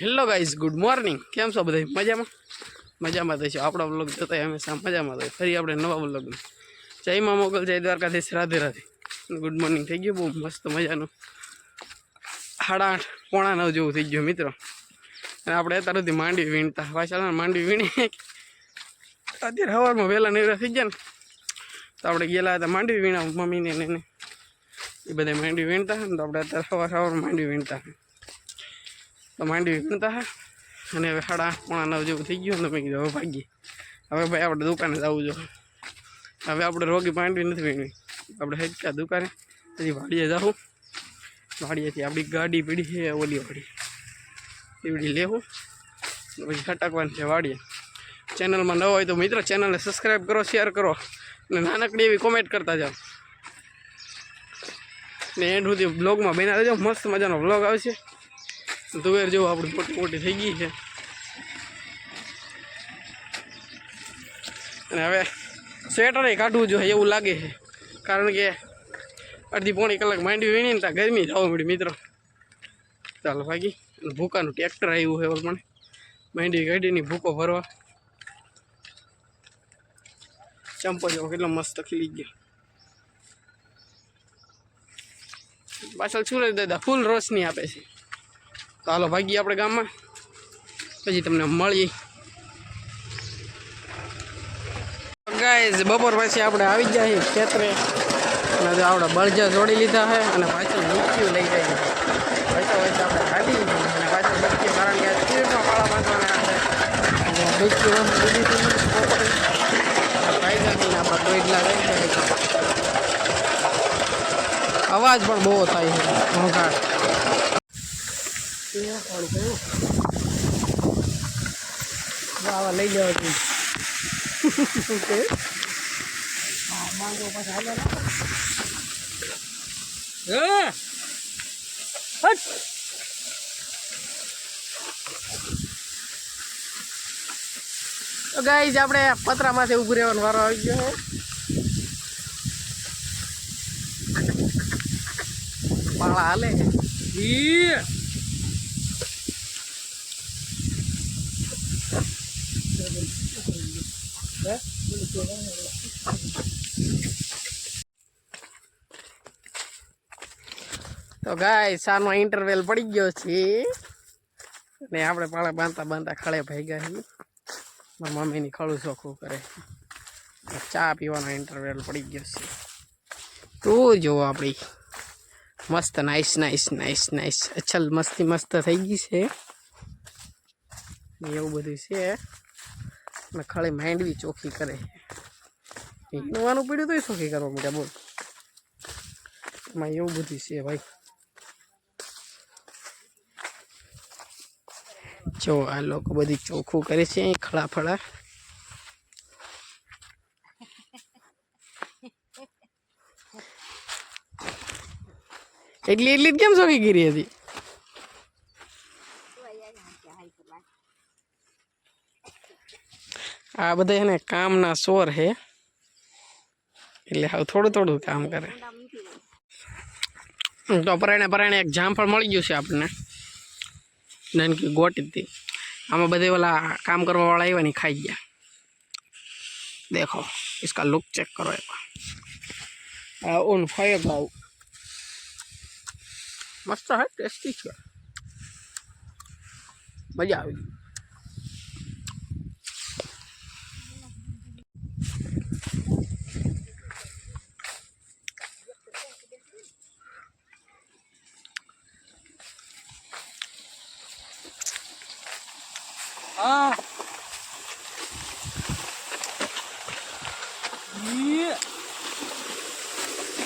Hello guys good morning કેમ છો બધા? મજામાં? મજામાં થઈશું આપણા વ્લોગ જોતા હંમેશા મજામાં થાય ફરી આપણે નવા બ્લોગ જય મા મોગલ, જય દ્વારકાધીશ. રાધે રાધે. ગુડ મોર્નિંગ થઈ ગયું બહુ મસ્ત મજાનું. સાડા આઠ, પોણા નવ જેવું થઈ ગયું મિત્રો. અને આપણે અત્યાર સુધી માંડવી વીણતા. પાછા માંડવી વીણી અત્યારે સવારમાં વહેલા નેવરા થઈ ગયા ને. તો આપણે ગયેલા હતા માંડવી વીણા મમ્મીને ને એ બધા માંડવી વીણતા તો આપણે અત્યારે સવાર સવારમાં માંડવી વીણતા તો માંડવી વીણતા હા અને હવે સાડા પોણા નવ જેવું થઈ ગયું ને તો મેં કીધું, હવે ભાગીએ. હવે ભાઈ આપણે દુકાને જો હવે આપણે રોગી માંડવી નથી વીણવી. આપણે હેચકા દુકાને. પછી વાડીએ જાઉં વાડીએથી આપણી ગાડી પીડી છે ઓલી વાડી એવડી લેવું પછી ખટકવાની છે વાડીએ. ચેનલમાં ન હોય તો મિત્રો ચેનલને સબસ્ક્રાઈબ કરો, શેર કરો. અને નાનકડી એવી કોમેન્ટ કરતા જાઓ. ને એન્ડ સુધી બ્લોગમાં બના દેજો મસ્ત મજાનો બ્લોગ આવશે. તુવેર જેવું આપણી મોટી મોટી થઈ ગઈ છે. અને હવે સ્વેટરે કાઢવું જોઈએ એવું લાગે છે. કારણ કે અડધી પોણી કલાક માંડવી વીણીને ત્યાં ગરમી જવા મળી મિત્રો. ચાલો ભાગી. ભૂકાનું ટ્રેક્ટર આવ્યું છે પણ માંડવી કાઢીને ભૂકો ભરવા. ચંપો જેવો કેટલો મસ્ત ખીલી ગયો. પાછળ સૂરજ દાદા? ફૂલ રોશની આપે છે. તો હાલો ભાગીએ આપણે ગામમાં પછી તમને મળીએ ગાઈઝ બપોર પછી આપણે આવી ગયા છીએ ખેતરે અને જો આપણે બળજા જોડી લીધા છે અને પાછળ મૂક્યું લઈ જાય વચ્ચે વચ્ચે આપણે કાઢી અને પાછળ મૂક્યું કારણ કે સ્પીડમાં પાળા બાંધવાના છે મૂક્યું લીધી હતી બપોરે ફાયદા નહીં આપણે દોડલા રહી જાય અવાજ પણ બહુ થાય છે ઘોંઘાટ આવા લઈ જવા જોઈએ ઓકે હા માંગો પાછા હાલે હટ તો ગાઈઝ આપણે પતરામાંથી ઊભું રહેવાનો વારો આવી ગયો છે પાળા હાલે ઈ તો ગાય સાનો ઇન્ટરવેલ પડી ગયો છે ને આપણે પાળા બાંધતા બાંધતા ખળે ભાઈ ગયા છીએ મારા મમ્મીની ખળું ચોખ્ખું કરે ચા પીવાનો ઇન્ટરવેલ પડી ગયો છે તું જુઓ આપણી મસ્ત નાઈસ નાઈસ નાઈસ નાઈસ અચ્છલ મસ્તી મસ્ત થઈ ગઈ છે ને એવું બધું છે અને ખાલી માંડવી ચોખ્ખી કરે ઈનવાનું પીડ્યું તો ચોખ્ખી કરવા માંડ્યા બોલ એમાં એવું બધું છે ભાઈ જો આ લોકો બધી ચોખ્ખું કરે છે ખડા ફળા એટલી એટલી જ કેમ ચોખ્ખી કરી હતી આ બધા એને કામના સોર છે એટલે હવે થોડું થોડું કામ કરે તો પરાણે પરાણે એક જામફળ મળી ગયું છે આપણને નાનકી ગોટી હતી આમાં બધે ઓલા કામ કરવા વાળા આવ્યા ને ખાઈ ગયા દેખો इसका लुक चेक करो एक बार उन फायर भाव મસ્ત હે ટેસ્ટી છે મજા આવી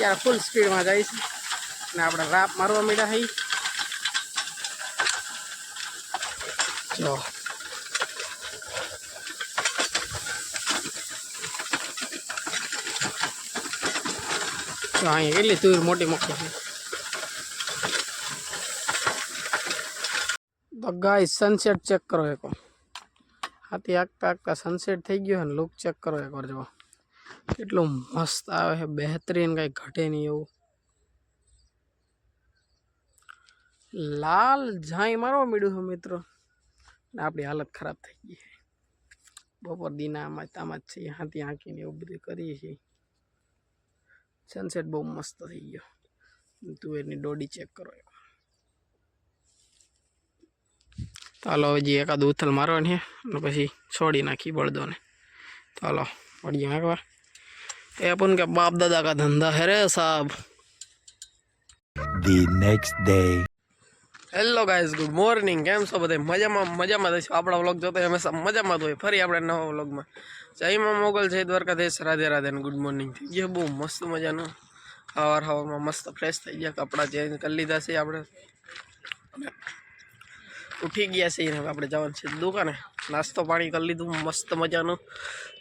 અત્યારે ફૂલ સ્પીડમાં જાય છે ને આપણે રાપ મારવા મળ્યા છે જો તો અહીંયા કેટલી તુર મોટી મોટી છે તો ગાય સનસેટ ચેક કરો એક હાથી આગતા આગતા સનસેટ થઈ ગયો ને લુક ચેક કરો એકવાર જો કેટલું મસ્ત આવે છે બહેતરીન કાંઈ ઘટે નહીં એવું લાલ ઝાઈ મારવા મળ્યું છે મિત્રો ને આપણી હાલત ખરાબ થઈ ગઈ છે બપોર દીના આમાં જ આમાં જ છે હાથી આંકીને એવું બધું કરીએ છીએ સનસેટ બહુ મસ્ત થઈ ગયો તુવેરની ડોડી ચેક કરો એક તો હાલો હજી એકાદ ઉથલ મારવાની છે અને પછી છોડી નાખી બળદોને તો હાલો મળીએ એ પણ કે બાપ દાદા કા ધંધા હે રે સાહેબ next day. Hello guys good morning કેમ છો બધા? મજામાં મજામાં થઈશું આપણા વ્લોગ જોતા હંમેશા મજામાં જ હોય. ફરી આપણે નવા વ્લોગમાં જયમાં મોગલ જય દ્વારકાધીશ રાધે રાધે ગુડ મોર્નિંગ થઈ ગયું બહુ મસ્ત મજાનું સવાર સવારમાં મસ્ત ફ્રેશ થઈ ગયા. કપડાં ચેન્જ કરી લીધા છે આપણે. ઉઠી ગયા છે હવે આપણે જવાનું છે દુકાને. નાસ્તો પાણી કરી લીધું, મસ્ત મજાનું.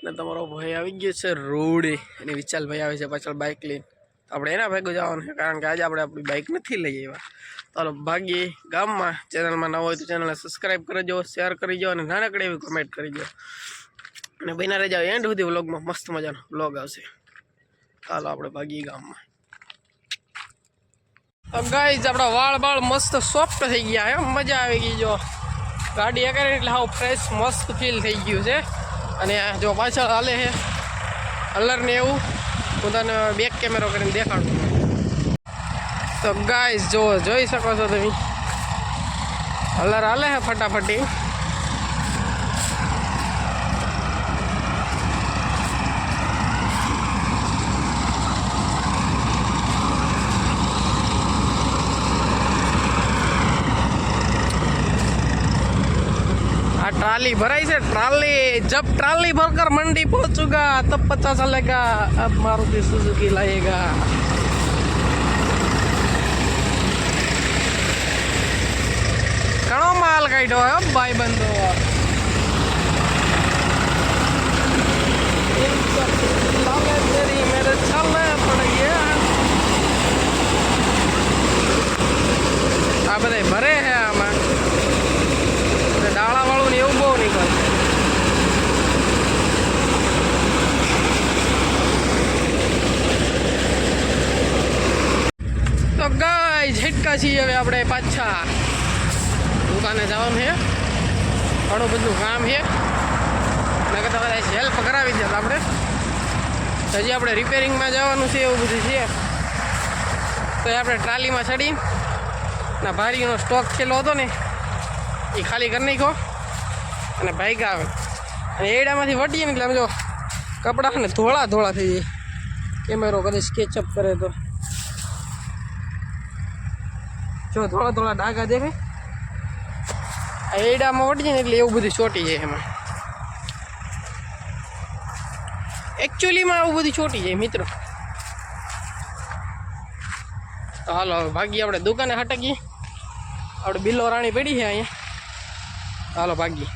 ને તમારો ભાઈ આવી ગયો છે રોડે. અને વિશાલભાઈ આવે છે પાછળ બાઇક લઈને. આપણે એના ભેગું જવાનું છે, કારણ કે આજે આપણે આપણી બાઇક નથી લઈ આવ્યા. ચાલો ભાગીએ ગામમાં. ચેનલમાં ન હોય તો ચેનલને સબસ્ક્રાઈબ કરજો શેર કરી દો અને નાનકડી એવી કમેન્ટ કરી દો. અને ભાઈના રહી જાઓ એન્ડ સુધી વ્લોગમાં મસ્ત મજાનો વ્લોગ આવશે. ચાલો આપણે ભાગીએ ગામમાં. ગાઈઝ આપણા વાળ બાળ મસ્ત સોફ્ટ થઈ ગયા એમ મજા આવી ગઈ જો. ગાડી કરી એટલે હાવ ફ્રેશ મસ્ત ફીલ થઈ ગયું છે. અને જો પાછળ હાલે છે. અલરને એવું. હું તને બેક કેમેરો કરીને દેખાડું. તો ગાઈઝ જો જોઈ શકો છો તમે. અલર હાલે છે ફટાફટી. ट्राली भराई से ट्राली जब ट्राली भरकर मंडी पहुंचूगा तब पता चलेगा अब मारुति सुजुकी लाएगा ઘણો માલ કાઢ્યો હે ભાઈ બંધો છીએ હવે આપણે પાછા દુકાને જવાનું છે. ઘણું બધું કામ છે. મેં કહેતા બધા હેલ્પ કરાવી દે આપણે. હજી આપણે રિપેરિંગમાં જવાનું છે એવું બધું છે. તો એ આપણે ટ્રાલીમાં ચડી. ના, ભારીનો સ્ટોક છેલ્લો હતો ને, એ ખાલી કરી નાખ્યો. અને ભાઈક આવે. અને એડામાંથી વટીએ ને એટલે આમ જો કપડાં ને ધોળા ધોળા થઈ જાય. કેમેરો કદાચ સ્કેચઅપ કરે તો. જો થોડા થોડા ડાઘા દેખાય આ એડામાં વટી ને એટલે એવું બધું ચોટી જાય એમાં. એકચ્યુઅલીમાં આવું બધું ચોટી જાય મિત્રો. તો હાલો, હવે ભાગીએ આપણે દુકાને હટકીએ. આપણે બિલ્લો રાણી પડી છે અહીંયા. હાલો, ભાગીએ.